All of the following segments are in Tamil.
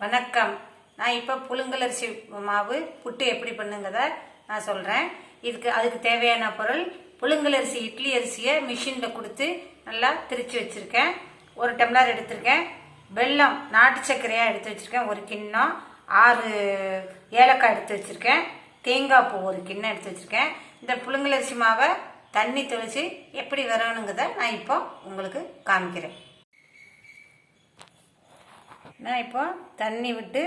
வணக்கம். நான் இப்போ புழுங்கலரிசி மாவு புட்டு எப்படி பண்ணுங்கிறத நான் சொல்கிறேன் இதுக்கு அதுக்கு தேவையான பொருள் புழுங்கலரிசி இட்லி அரிசியை மிஷினில் கொடுத்து நல்லா திரித்து வச்சுருக்கேன். ஒரு டம்ளர் எடுத்திருக்கேன். வெல்லம் நாட்டு சர்க்கரையாக எடுத்து வச்சுருக்கேன். ஒரு கிண்ணம். ஆறு ஏலக்காய் எடுத்து வச்சுருக்கேன். தேங்காய் பூ ஒரு கிண்ணம் எடுத்து வச்சுருக்கேன். இந்த புழுங்கலரிசி மாவை தண்ணி தெளித்து எப்படி வரணுங்கிறத நான் இப்போ உங்களுக்கு காமிக்கிறேன். நான் இப்போ தண்ணி விட்டு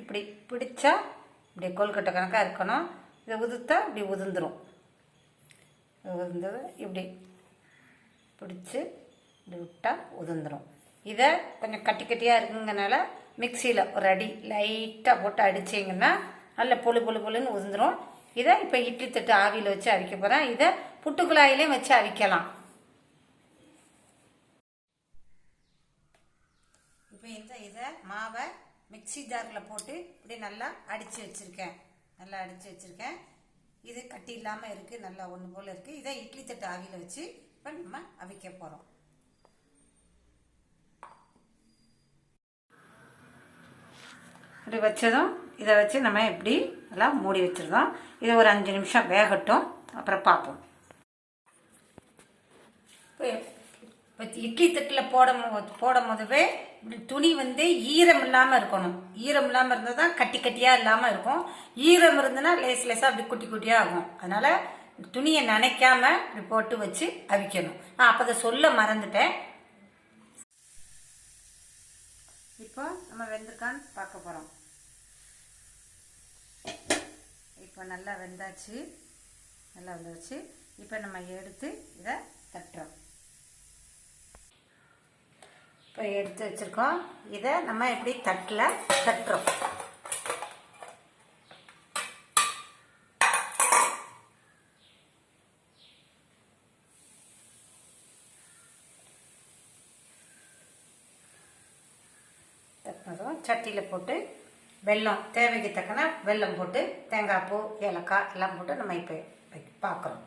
இப்படி பிடிச்சா இப்படி கொல்கட்டை கணக்காக இருக்கணும். இதை உதுத்தா இப்படி உதிர்ந்துடும் உதிர்ந்தது இப்படி பிடிச்சி இப்படி விட்டால் உதிர்ந்துடும் இதை கொஞ்சம் கட்டி கட்டியாக இருக்குங்கனால மிக்சியில் ஒரு அடி லைட்டாக போட்டு அடிச்சிங்கன்னா நல்ல பொழு பொழு பொழுன்னு உதிர்ந்துடும் இதை இப்போ இட்லி தட்டு ஆவியில் வச்சு அவிக்க போகிறேன் இதை புட்டுக்குழாயிலையும் வச்சு அவிக்கலாம். இப்போ இந்த இதை மாவை மிக்ஸி ஜாரில் போட்டு இப்படி நல்லா அடித்து வச்சுருக்கேன். நல்லா அடித்து வச்சுருக்கேன். இது கட்டி இல்லாமல் இருக்குது நல்லா ஒன்று போல் இருக்குது இதை இட்லி தட்டு ஆவியில் வச்சு இப்போ நம்ம அவிக்க போகிறோம் இப்படி வச்சதும் இதை வச்சு நம்ம இப்படி நல்லா மூடி வச்சுருந்தோம். இதை ஒரு அஞ்சு நிமிஷம் வேகட்டும். அப்புறம் பார்ப்போம். இப்போ இட்லி தட்டில் போடும் போது போடும் போதவே துணி வந்து ஈரம் இல்லாமல் இருக்கணும். ஈரம் இல்லாமல் இருந்தால் தான் கட்டி கட்டியாக இல்லாமல் இருக்கும். ஈரம் இருந்ததுன்னா லேஸ் லேஸாக அப்படி குட்டி குட்டியாக ஆகும். அதனால் துணியை நினைக்காம இப்படி போட்டு வச்சு அவிக்கணும். நான் அப்போ அதை சொல்ல மறந்துட்டேன். இப்போ நம்ம வெந்திருக்கான்னு பார்க்க போகிறோம் இப்போ நல்லா வெந்தாச்சு. நல்லா வெந்தாச்சு இப்போ நம்ம எடுத்து இதை தட்டுறோம். இப்போ எடுத்து வச்சுருக்கோம். இதை நம்ம எப்படி தட்டில் தட்டுறோம். தட்டினதும் சட்டியில் போட்டு வெல்லம் தேவைக்கு தக்கன வெல்லம் போட்டு தேங்காய் பூ ஏலக்காய் எல்லாம் போட்டு நம்ம இப்போ பார்க்குறோம்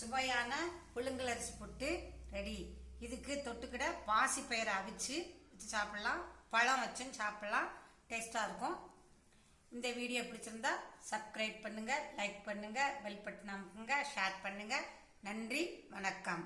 சுவையான புழுங்கலரிசி போட்டு ரெடி. இதுக்கு தொட்டுக்கிட பாசி பயிரை அவிச்சு வச்சு சாப்பிடலாம். பழம் வச்சும் சாப்பிடலாம். டேஸ்ட்டாக இருக்கும். இந்த வீடியோ பிடிச்சிருந்தா சப்ஸ்கிரைப் பண்ணுங்கள் லைக் பண்ணுங்கள் பெல் பட்டன் அமுக்குங்க ஷேர் பண்ணுங்கள் நன்றி வணக்கம்.